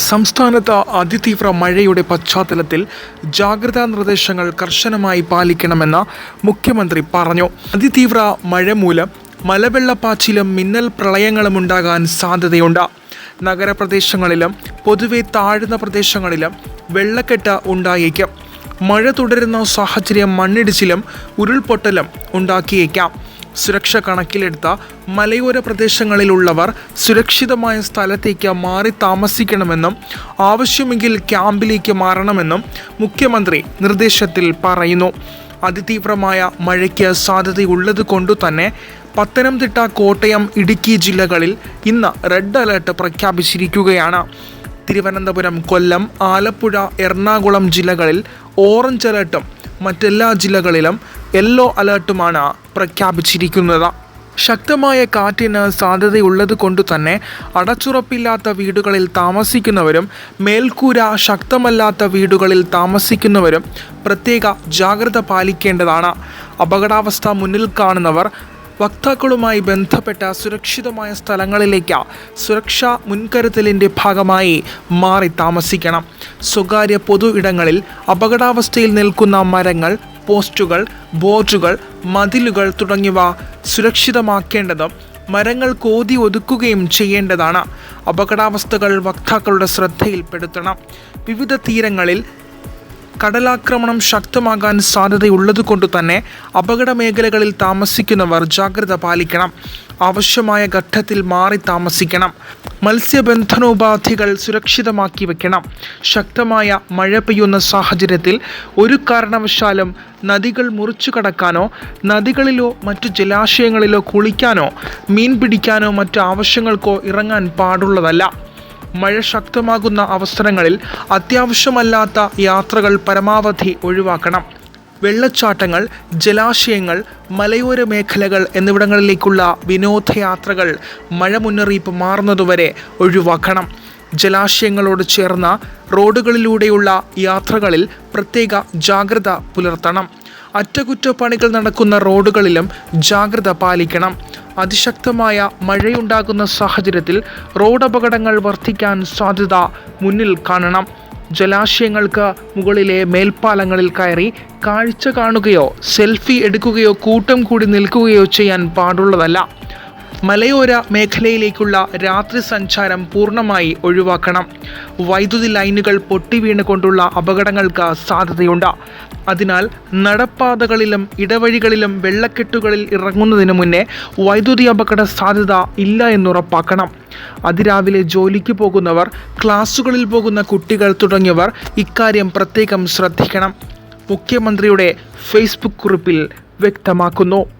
സംസ്ഥാനത്ത് അതിതീവ്ര മഴയുടെ പശ്ചാത്തലത്തിൽ ജാഗ്രതാ നിർദ്ദേശങ്ങൾ കർശനമായി പാലിക്കണമെന്ന് മുഖ്യമന്ത്രി പറഞ്ഞു. അതിതീവ്ര മഴ മൂലം മലവെള്ളപ്പാച്ചിലും മിന്നൽ പ്രളയങ്ങളും ഉണ്ടാകാൻ സാധ്യതയുണ്ട്. നഗരപ്രദേശങ്ങളിലും പൊതുവെ താഴ്ന്ന പ്രദേശങ്ങളിലും വെള്ളക്കെട്ട് ഉണ്ടായേക്കും. മഴ തുടരുന്ന സാഹചര്യം മണ്ണിടിച്ചിലും ഉരുൾപൊട്ടലും ഉണ്ടാക്കിയേക്കാം. സുരക്ഷ കണക്കിലെടുത്ത മലയോര പ്രദേശങ്ങളിലുള്ളവർ സുരക്ഷിതമായ സ്ഥലത്തേക്ക് മാറി താമസിക്കണമെന്നും ആവശ്യമെങ്കിൽ ക്യാമ്പിലേക്ക് മാറണമെന്നും മുഖ്യമന്ത്രി നിർദ്ദേശത്തിൽ പറയുന്നു. അതിതീവ്രമായ മഴയ്ക്ക് സാധ്യതയുള്ളത് കൊണ്ടു തന്നെ പത്തനംതിട്ട കോട്ടയം ഇടുക്കി ജില്ലകളിൽ ഇന്ന് റെഡ് അലേർട്ട് പ്രഖ്യാപിച്ചിരിക്കുകയാണ്. തിരുവനന്തപുരം കൊല്ലം ആലപ്പുഴ എറണാകുളം ജില്ലകളിൽ ഓറഞ്ച് അലേർട്ടും മറ്റെല്ലാ ജില്ലകളിലും യെല്ലോ അലേർട്ടുമാണ് പ്രഖ്യാപിച്ചിരിക്കുന്നത്. ശക്തമായ കാറ്റിന് സാധ്യതയുള്ളത് കൊണ്ട് തന്നെ അടച്ചുറപ്പില്ലാത്ത വീടുകളിൽ താമസിക്കുന്നവരും മേൽക്കൂര ശക്തമല്ലാത്ത വീടുകളിൽ താമസിക്കുന്നവരും പ്രത്യേക ജാഗ്രത പാലിക്കേണ്ടതാണ്. അപകടാവസ്ഥ മുന്നിൽ കാണുന്നവർ വക്താക്കളുമായി ബന്ധപ്പെട്ട സുരക്ഷിതമായ സ്ഥലങ്ങളിലേക്ക് സുരക്ഷാ മുൻകരുതലിന്റെ ഭാഗമായി മാറി താമസിക്കണം. സ്വകാര്യ പൊതു ഇടങ്ങളിൽ അപകടാവസ്ഥയിൽ നിൽക്കുന്ന മരങ്ങൾ പോസ്റ്റുകൾ ബോർഡുകൾ മതിലുകൾ തുടങ്ങിയവ സുരക്ഷിതമാക്കേണ്ടതും മരങ്ങൾ കോതി ഒതുക്കുകയും ചെയ്യേണ്ടതാണ്. അപകടാവസ്ഥകൾ വക്താക്കളുടെ ശ്രദ്ധയിൽപ്പെടുത്തണം. വിവിധ തീരങ്ങളിൽ കടലാക്രമണം ശക്തമാകാൻ സാധ്യതയുള്ളതുകൊണ്ട് തന്നെ അപകട മേഖലകളിൽ താമസിക്കുന്നവർ ജാഗ്രത പാലിക്കണം. ആവശ്യമായ ഘട്ടത്തിൽ മാറി താമസിക്കണം. മത്സ്യബന്ധനോപാധികൾ സുരക്ഷിതമാക്കി വെക്കണം. ശക്തമായ മഴ പെയ്യുന്ന സാഹചര്യത്തിൽ ഒരു കാരണവശാലും നദികൾ മുറിച്ചു കടക്കാനോ നദികളിലോ മറ്റു ജലാശയങ്ങളിലോ കുളിക്കാനോ മീൻ പിടിക്കാനോ മറ്റു ആവശ്യങ്ങൾക്കോ ഇറങ്ങാൻ പാടുള്ളതല്ല. മഴ ശക്തമാകുന്ന അവസരങ്ങളിൽ അത്യാവശ്യമല്ലാത്ത യാത്രകൾ പരമാവധി ഒഴിവാക്കണം. വെള്ളച്ചാട്ടങ്ങൾ ജലാശയങ്ങൾ മലയോര മേഖലകൾ എന്നിവിടങ്ങളിലേക്കുള്ള വിനോദയാത്രകൾ മഴ മുന്നറിയിപ്പ് മാറുന്നതുവരെ ഒഴിവാക്കണം. ജലാശയങ്ങളോട് ചേർന്ന റോഡുകളിലൂടെയുള്ള യാത്രകളിൽ പ്രത്യേക ജാഗ്രത പുലർത്തണം. അറ്റകുറ്റപ്പണികൾ നടക്കുന്ന റോഡുകളിലും ജാഗ്രത പാലിക്കണം. അതിശക്തമായ മഴയുണ്ടാകുന്ന സാഹചര്യത്തിൽ റോഡ് അപകടങ്ങൾ വർദ്ധിക്കാൻ സാധ്യത മുന്നിൽ കാണണം. ജലാശയങ്ങൾക്ക് മുകളിലെ മേൽപ്പാലങ്ങളിൽ കയറി കാഴ്ച കാണുകയോ സെൽഫി എടുക്കുകയോ കൂട്ടം കൂടി നിൽക്കുകയോ ചെയ്യാൻ പാടുള്ളതല്ല. മലയോര മേഖലയിലേക്കുള്ള രാത്രി സഞ്ചാരം പൂർണമായി ഒഴിവാക്കണം. വൈദ്യുതി ലൈനുകൾ പൊട്ടിവീണുകൊണ്ടുള്ള അപകടങ്ങൾക്ക് സാധ്യതയുണ്ട്. അതിനാൽ നടപ്പാതകളിലും ഇടവഴികളിലും വെള്ളക്കെട്ടുകളിൽ ഇറങ്ങുന്നതിന് മുന്നേ വൈദ്യുതി അപകട സാധ്യത ഇല്ല എന്നുറപ്പാക്കണം. അതിരാവിലെ ജോലിക്ക് പോകുന്നവർ ക്ലാസ്സുകളിൽ പോകുന്ന കുട്ടികൾ തുടങ്ങിയവർ ഇക്കാര്യം പ്രത്യേകം ശ്രദ്ധിക്കണം. മുഖ്യമന്ത്രിയുടെ ഫേസ്ബുക്ക് കുറിപ്പിൽ വ്യക്തമാക്കുന്നു.